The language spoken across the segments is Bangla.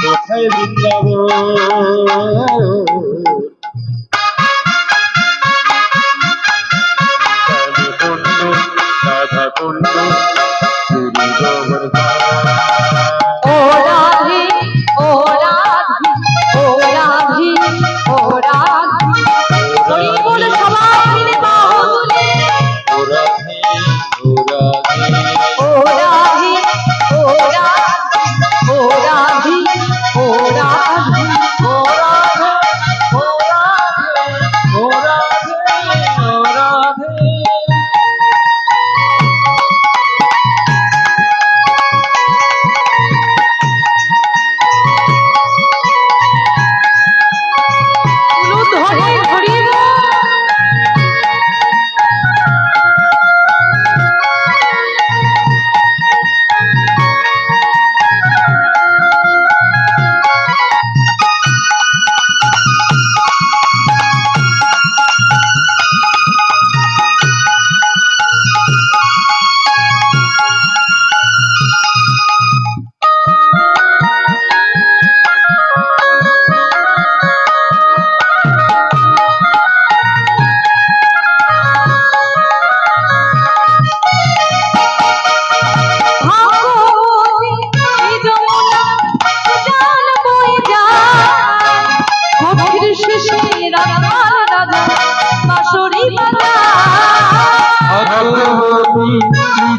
কোথায় বৃন্দাবন?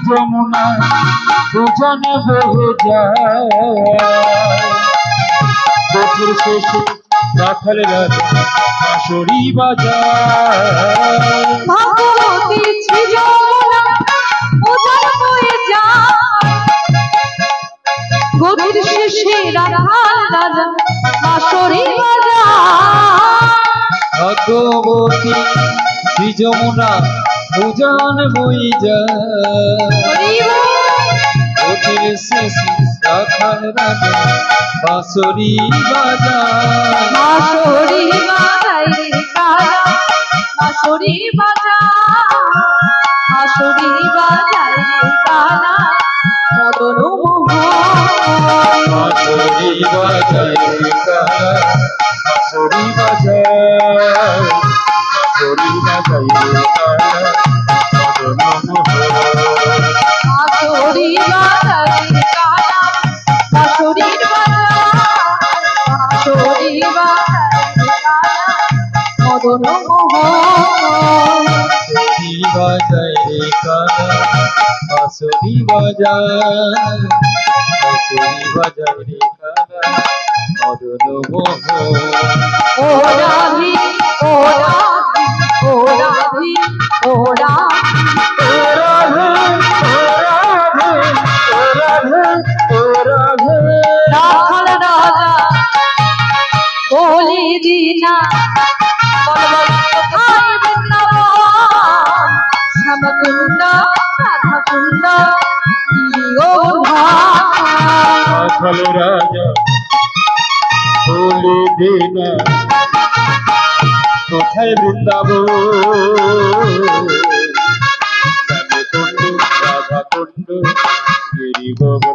যমুনা দুজনে বহে যায়। বছর শেষে রাখাল ভাগবতী যমুনা বয়ে যায়। গভীর শেষে রাধার রাধা বাঁশরি বাজায়। ভগবতী শ্রী যমুনা দুজন বই যায় হরি বল বছর শেষে রাখাল রাধা বাঁশরি বাজার বাঁশরি বাজাই রে কারা? বাঁশরি বাজা। বাঁশরি বাজাই রে কারা? মদন মোহন। বাঁশরি বাজায় কারা? বাঁশরি বাজায়। বাঁশরি বাজায় কারা বাঁশরি বাজায় কারা মদন মোহন ও রাধি ও রাধি ও রাধি ও রাধি রাখাল রাজা বলি দিনা সফল রাজা বলে দে না কোথায় বৃন্দাব রাধা কুণ্ড গিরি গোবর্ধন